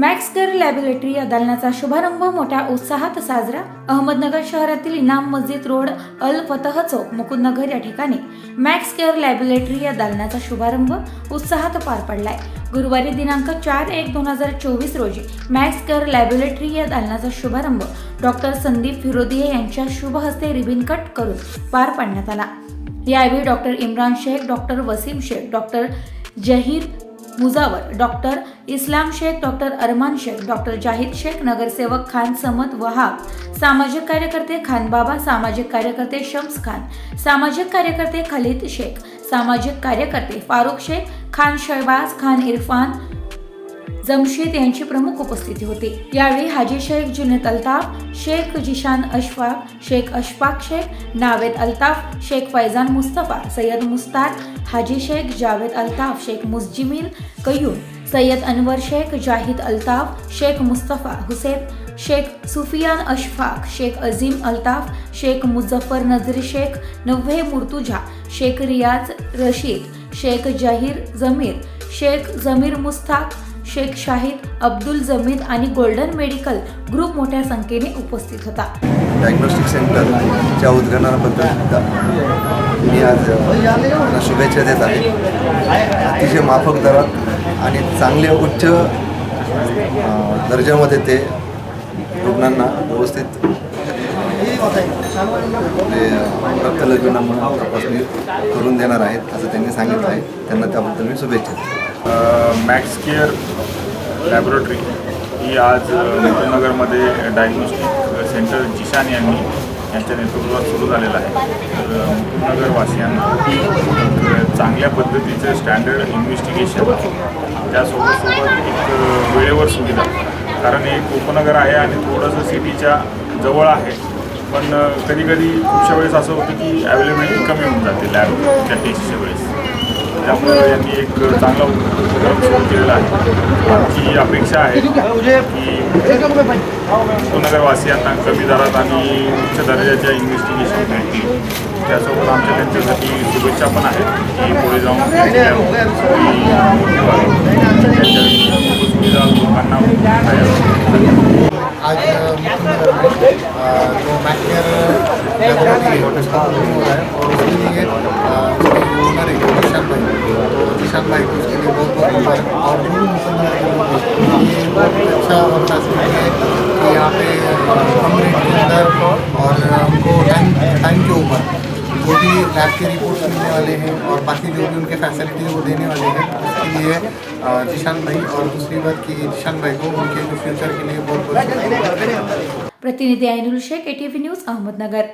Max care laboratory या दालनाचा शुभारंभ मोठ्या उत्साहात साजरा. अहमदनगर शहरातील इनाम मस्जिद रोड अल फतह चौक मुकुंदनगर या ठिकाणी. मॅक्स केअर लॅबोरेटरी या दालनाचा शुभारंभ उत्साहात पार पडलाय. गुरुवारी दिनांक चार एक दोन हजार चोवीस रोजी मॅक्स केअर लॅबोरेटरी या दालनाचा शुभारंभ डॉक्टर संदीप फिरोदिये यांच्या शुभ हस्ते रिबिन कट करून पार पाडण्यात आला. यावेळी doctor Imran Shaikh doctor Wasim Shaikh doctor Zaheer Mujawar. Doctor Islam Shaikh doctor Arman Shaikh doctor Zahid Shaikh नगरसेवक खान समत वहाब. सामाजिक कार्यकर्ते खान बाबा सामाजिक कार्यकर्ते शम्स खान. सामाजिक कार्यकर्ते खलीद शेख. सामाजिक कार्यकर्ते फारुख शेख खान शहबाज खान इरफान जमशेद यांची प्रमुख उपस्थिती होती. यावेळी हाजी शेख जुनेद अल्ताफ शेख जिशान अशफाक शेख अशफाक शेख नावेद अल्ताफ शेख फैजान मुस्तफा सय्यद मुस्ताद हाजी शेख जावेद अल्ताफ शेख मुस्जिमिल कयूम सय्यद अनवर शेख जाहिद अल्ताफ शेख मुस्तफा हुसेन शेख सुफियान अशफाक शेख अजीम अल्ताफ शेख मुझफ्फर नजरी शेख नव्हे मुर्तुजा शेख रियाज रशीद शेख जहीर जमीर शेख जमीर मुस्ताक शेख शाहिद अब्दुल जमीद आणि गोल्डन मेडिकल ग्रुप मोठ्या संख्येने उपस्थित होता. डायग्नोस्टिक सेंटरच्या उद्घाटनाबद्दल मी आज शुभेच्छा देत आहे. अतिशय माफक दरात आणि चांगले उच्च दर्जामध्ये ते रुग्णांना व्यवस्थित ते म्हणून तपासणी करून देणार आहेत असं त्यांनी सांगितलं आहे. त्यांना त्याबद्दल मी शुभेच्छा देतो. मॅक्स केअर लॅबोरेटरी ही आज मुकुंदनगरमध्ये डायग्नोस्टिक सेंटर जिशान यांनी यांच्या नेतृत्वात सुरू झालेलं आहे. तर चांगल्या पद्धतीचं स्टँडर्ड इन्व्हेस्टिगेशन त्यासोबत सोबत एक वेळेवर सुविधा. कारण एक उपनगर आहे आणि थोडंसं सिटीच्या जवळ आहे. पण कधी कधी खूपशा वेळेस असं होतं की अवेलेबिलिटी कमी होऊन जाते लॅबच्या टेस्टच्या वेळेस. त्यामुळे यांनी एक चांगला उपक्रम सुरू केलेला आहे आमची अपेक्षा आहे की उपनगरवासियांना कमी दरात आणि उच्च दर्जाच्या इन्व्हेस्टिगेशन मिळतील त्यासोबत आमच्या त्यांच्यासाठी शुभेच्छा पण आहेत की पुढे जाऊन त्यांच्या सगळी मोठी व्हावी. त्यांच्या सुविधा लोकांना मिळाव्या. आज मुकुंदनगर में अ, जो मैकेयर उसके लिए बहुत बहुत मुबारक और जो हैं ये अच्छा और फैसिलिटी है कि यहाँ पे कम रेट के अंदर और टाइम टाइम के ऊपर जो भी लैब के रिपोर्ट्स मिलने वाले हैं और बाकी जो भी उनके फैसिलिटीज़ वो देने वाले हैं। उसके लिए जिशान भाई और दूसरी बात कि जिशान भाई को उनके फ्यूचर के लिए बहुत बहुत। प्रतिनिधी शेख एटीव्ही न्यूज़ अहमदनगर।